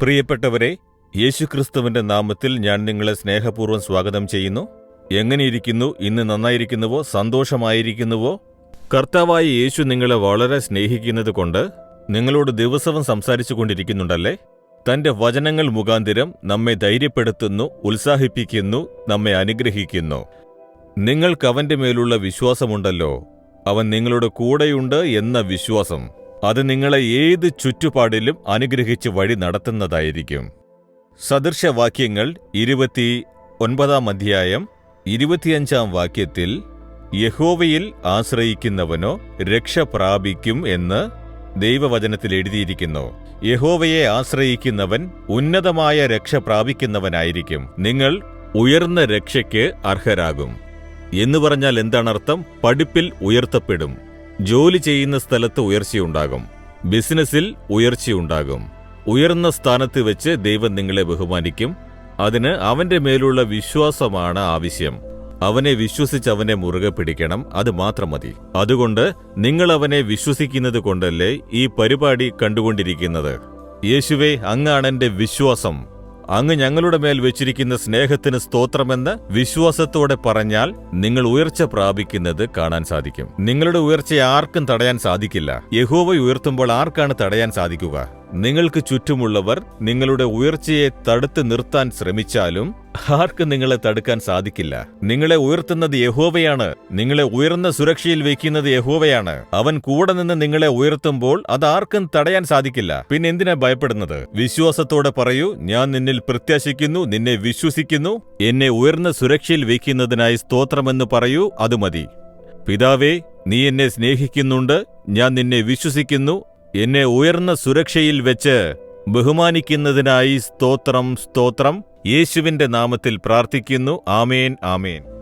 പ്രിയപ്പെട്ടവരെ യേശുക്രിസ്തുവിന്റെ നാമത്തിൽ ഞാൻ നിങ്ങളെ സ്നേഹപൂർവം സ്വാഗതം ചെയ്യുന്നു. എങ്ങനെയിരിക്കുന്നു? ഇന്ന് നന്നായിരിക്കുന്നുവോ? സന്തോഷമായിരിക്കുന്നുവോ? കർത്താവായ യേശു നിങ്ങളെ വളരെ സ്നേഹിക്കുന്നത് കൊണ്ട് നിങ്ങളോട് ദിവസവും സംസാരിച്ചു കൊണ്ടിരിക്കുന്നുണ്ടല്ലേ തന്റെ വചനങ്ങൾ മുഖാന്തിരം നമ്മെ ധൈര്യപ്പെടുത്തുന്നു ഉത്സാഹിപ്പിക്കുന്നു നമ്മെ അനുഗ്രഹിക്കുന്നു. നിങ്ങൾക്കവന്റെ മേലുള്ള വിശ്വാസമുണ്ടല്ലോ. അവൻ നിങ്ങളുടെ കൂടെയുണ്ട് എന്ന വിശ്വാസം. അത് നിങ്ങളെ ഏത് ചുറ്റുപാടിലും അനുഗ്രഹിച്ച് വഴി നടത്തുന്നതായിരിക്കും. സദൃശവാക്യങ്ങൾ ഇരുപത്തി ഒൻപതാം അധ്യായം ഇരുപത്തിയഞ്ചാം വാക്യത്തിൽ യഹോവയിൽ ആശ്രയിക്കുന്നവനോ രക്ഷ പ്രാപിക്കും എന്ന് ദൈവവചനത്തിൽ എഴുതിയിരിക്കുന്നു. യഹോവയെ ആശ്രയിക്കുന്നവൻ ഉന്നതമായ രക്ഷ പ്രാപിക്കുന്നവനായിരിക്കും. നിങ്ങൾ ഉയർന്ന രക്ഷയ്ക്ക് അർഹരാകും. എന്ന് പറഞ്ഞാൽ എന്താണർത്ഥം പഠിപ്പിൽ ഉയർത്തപ്പെടും. ജോലി ചെയ്യുന്ന സ്ഥലത്ത് ഉയർച്ചയുണ്ടാകും. ബിസിനസ്സിൽ ഉയർച്ചയുണ്ടാകും. ഉയർന്ന സ്ഥാനത്ത് വെച്ച് ദൈവം നിങ്ങളെ ബഹുമാനിക്കും. അതിന് അവന്റെ മേലുള്ള വിശ്വാസമാണ് ആവശ്യം. അവനെ വിശ്വസിച്ച് അവനെ മുറുകെ പിടിക്കണം അത് മാത്രം മതി. അതുകൊണ്ട് നിങ്ങൾ അവനെ വിശ്വസിക്കുന്നത് കൊണ്ടല്ലേ ഈ പരിപാടി കണ്ടുകൊണ്ടിരിക്കുന്നത്. യേശുവെ അങ്ങാണെന്റെ വിശ്വാസം. അങ്ങ് ഞങ്ങളുടെ മേൽ വെച്ചിരിക്കുന്ന സ്നേഹത്തിന് സ്തോത്രമെന്ന് വിശ്വാസത്തോടെ പറഞ്ഞാൽ നിങ്ങൾ ഉയർച്ച പ്രാപിക്കുന്നത് കാണാൻ സാധിക്കും. നിങ്ങളുടെ ഉയർച്ച ആർക്കും തടയാൻ സാധിക്കില്ല. യഹോവ ഉയർത്തുമ്പോൾ ആർക്കാണ് തടയാൻ സാധിക്കുക? നിങ്ങൾക്ക് ചുറ്റുമുള്ളവർ നിങ്ങളുടെ ഉയർച്ചയെ തടുത്തു നിർത്താൻ ശ്രമിച്ചാലും ആർക്കും നിങ്ങളെ തടുക്കാൻ സാധിക്കില്ല. നിങ്ങളെ ഉയർത്തുന്നത് യഹോവയാണ്. നിങ്ങളെ ഉയർന്ന സുരക്ഷയിൽ വയ്ക്കുന്നത് യഹോവയാണ്. അവൻ കൂടെ നിന്ന് നിങ്ങളെ ഉയർത്തുമ്പോൾ അത് ആർക്കും തടയാൻ സാധിക്കില്ല. പിന്നെ എന്തിനാ ഭയപ്പെടുന്നത്? വിശ്വാസത്തോടെ പറയൂ ഞാൻ നിന്നിൽ പ്രത്യാശിക്കുന്നു നിന്നെ വിശ്വസിക്കുന്നു. എന്നെ ഉയർന്ന സുരക്ഷയിൽ വയ്ക്കുന്നതിനായി സ്തോത്രമെന്ന് പറയൂ അത് മതി. പിതാവേ നീ എന്നെ സ്നേഹിക്കുന്നുണ്ട്. ഞാൻ നിന്നെ വിശ്വസിക്കുന്നു. എന്നെ ഉയർന്ന സുരക്ഷയിൽ വെച്ച് ബഹുമാനിക്കുന്നതിനായി സ്തോത്രം സ്തോത്രം. യേശുവിന്റെ നാമത്തിൽ പ്രാർത്ഥിക്കുന്നു. ആമേൻ ആമേൻ.